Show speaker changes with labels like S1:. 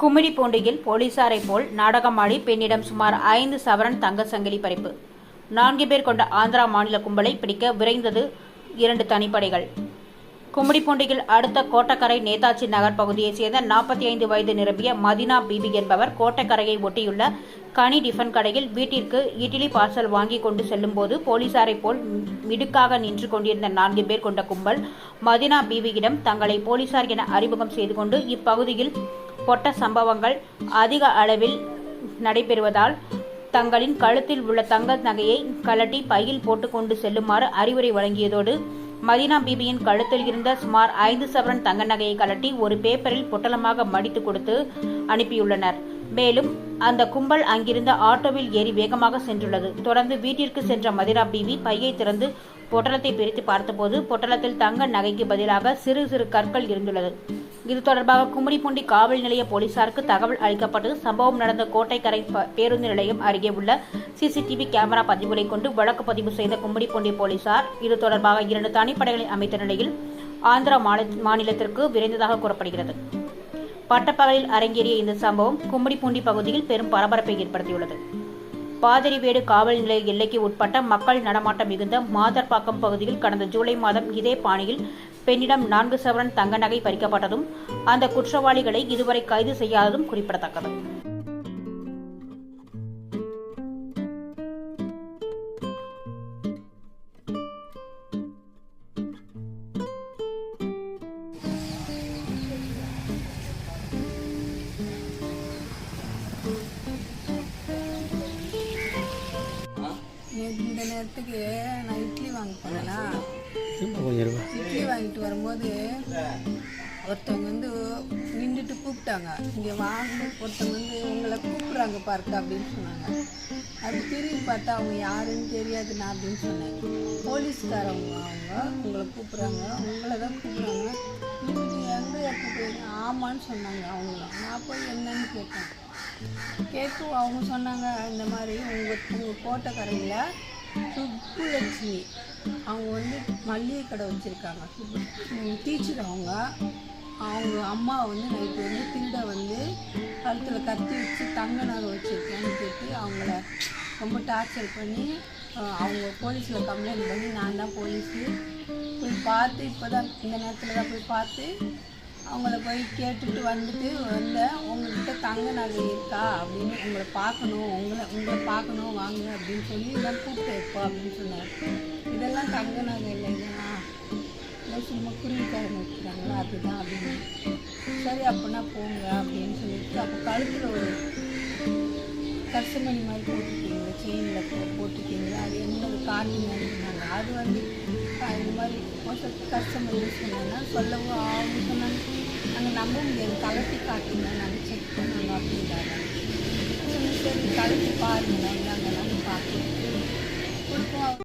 S1: கும்மிடிப்பூண்டியில் போலீசாரை போல் நாடகமாடி பெண்ணிடம் சுமார் ஐந்து சவரன் தங்க சங்கிலி பறிப்பு. நான்கு பேர் கொண்ட ஆந்திரா மாநில கும்பலை பிடிக்க விரைந்தது இரண்டு தனிப்படைகள். கும்மிடிப்பூண்டியில் அடுத்த கோட்டக்கரை நேதாஜி நகர் பகுதியைச் சேர்ந்த நாற்பத்தி ஐந்து வயது நிரம்பிய மதினா பிபி என்பவர் கோட்டக்கரையை ஒட்டியுள்ள கனி டிஃபன் கடையில் வீட்டிற்கு இட்லி பார்சல் வாங்கி கொண்டு செல்லும்போது போலீசாரை போல் மிடுக்காக நின்று கொண்டிருந்த நான்கு பேர் கொண்ட கும்பல் மதினா பிபியிடம் தங்களை போலீசார் என அறிமுகம் செய்து கொண்டு இப்பகுதியில் பொட்ட சம்பவங்கள் அதிக அளவில் நடைபெறுவதால் தங்களின் கழுத்தில் உள்ள தங்க நகையை கலட்டி பையில் போட்டுக்கொண்டு செல்லுமாறு அறிவுரை வழங்கியதோடு மதீனா பீபியின் கழுத்தில் இருந்த சுமார் ஐந்து சவரன் தங்க நகையை கலட்டி ஒரு பேப்பரில் பொட்டலமாக மடித்து கொடுத்து அனுப்பியுள்ளனர். மேலும் அந்த கும்பல் அங்கிருந்த ஆட்டோவில் ஏறி வேகமாக சென்றுள்ளது. தொடர்ந்து வீட்டிற்கு சென்ற மதிரா பீபி பையை திறந்து பொட்டலத்தை பிரித்து பார்த்தபோது பொட்டலத்தில் தங்க நகைக்கு பதிலாக சிறு சிறு கற்கள் இருந்துள்ளது. இது தொடர்பாக கும்மிடிப்பூண்டி காவல் நிலைய போலீசாருக்கு தகவல் அளிக்கப்பட்டு சம்பவம் நடந்த கோட்டைக்கரை ப- பேருந்து நிலையம் அருகே உள்ள சிசிடிவி கேமரா பதிவுகளை கொண்டு வழக்கு பதிவு செய்த கும்மிடிப்பூண்டி போலீசார் இது தொடர்பாக இரண்டு தனிப்படைகளை அமைத்த நிலையில் ஆந்திரா மாநில- மாநிலத்திற்கு விரைந்ததாக கூறப்படுகிறது. பட்டப்பகலில் அரங்கேறிய இந்த சம்பவம் கும்மிடிப்பூண்டி பகுதியில் பெரும் பரபரப்பை ஏற்படுத்தியுள்ளது. பாதிரிவேடு காவல் நிலைய எல்லைக்கு உட்பட்ட மக்கள் நடமாட்டம் மிகுந்த மாதர்பாக்கம் பகுதியில் கடந்த ஜூலை மாதம் இதே பாணியில் பெண்ணிடம் நான்கு சவரன் தங்க நகை பறிக்கப்பட்டதும் அந்த குற்றவாளிகளை இதுவரை கைது செய்யாததும் குறிப்பிடத்தக்கது.
S2: நேரத்துக்கு நான் இட்லி வாங்க போனேனா
S3: கொஞ்சம் இருப்பா
S2: இட்லி வாங்கிட்டு வரும்போது ஒருத்தவங்க வந்து நின்றுட்டு கூப்பிட்டாங்க. இங்கே வாங்க ஒருத்தவங்க வந்து உங்களை கூப்பிட்றாங்க பார்க்க அப்படின்னு சொன்னாங்க. அது திரும்பி பார்த்தா அவங்க யாருன்னு தெரியாது நான் அப்படின்னு சொன்னேன். போலீஸ்காரவங்க அவங்க உங்களை கூப்பிட்றாங்க உங்களை தான் கூப்பிட்றாங்க. நீங்கள் எங்கே கூப்பிடுறீங்க ஆமான்னு சொன்னாங்க அவங்களும் நான் போய் என்னன்னு கேட்டேன். கேட்க அவங்க சொன்னாங்க இந்த மாதிரி உங்கள் உங்கள் கோட்டைக்கரையில் சுப்புலட்சுமி அவங்க வந்து மல்லிகை கடை வச்சுருக்காங்க. டீச்சர் அவங்க அவங்க அம்மா வந்து நைட்டு வந்து திருட வந்து கழுத்தில் கத்தி வச்சு தங்க நகை வச்சுருக்கேன்னு கேட்டு அவங்கள ரொம்ப டார்ச்சர் பண்ணி அவங்க போலீஸில் கம்ப்ளைண்ட் பண்ணி நான் தான் போலீஸு. போய் பார்த்து இப்போ தான் இந்த நேரத்தில் தான் போய் பார்த்து அவங்கள போய் கேட்டுட்டு வந்துட்டு வந்தேன் உங்ககிட்ட தங்க நகை இருக்கா? அப்படின்னு உங்களை பார்க்கணும் உங்களை உங்களை பார்க்கணும் வாங்க அப்படின்னு சொல்லி இதெல்லாம் கூப்பிட்டு இருப்போம் அப்படின்னு சொன்னார். இதெல்லாம் தங்க நகை இல்லைன்னா இல்லை சும்மா குறிக்காரங்க வைக்கிறாங்களா அதுதான் அப்படின்னு. சரி அப்படின்னா போங்க அப்படின்னு சொல்லிட்டு அப்போ கழுத்தில் ஒரு கஷ்டமணி மாதிரி போட்டிருக்கீங்களா செயினில் போ போட்டிருக்கீங்களா? அது என்னது காட்டுங்க சொன்னாங்க அது வந்து ஆஹ் இந்த மாதிரி சொல்லவும் அவங்க சொன்னாங்க நாங்கள் நம்ப முடியாது கலட்டி காட்டுங்க நாங்கள் செக் பண்ணாங்க அப்படின்றாங்க. சரி, கலட்டி பாருங்க. நாங்கள் நாங்கள் பார்க்கணும். கொடுப்போம்.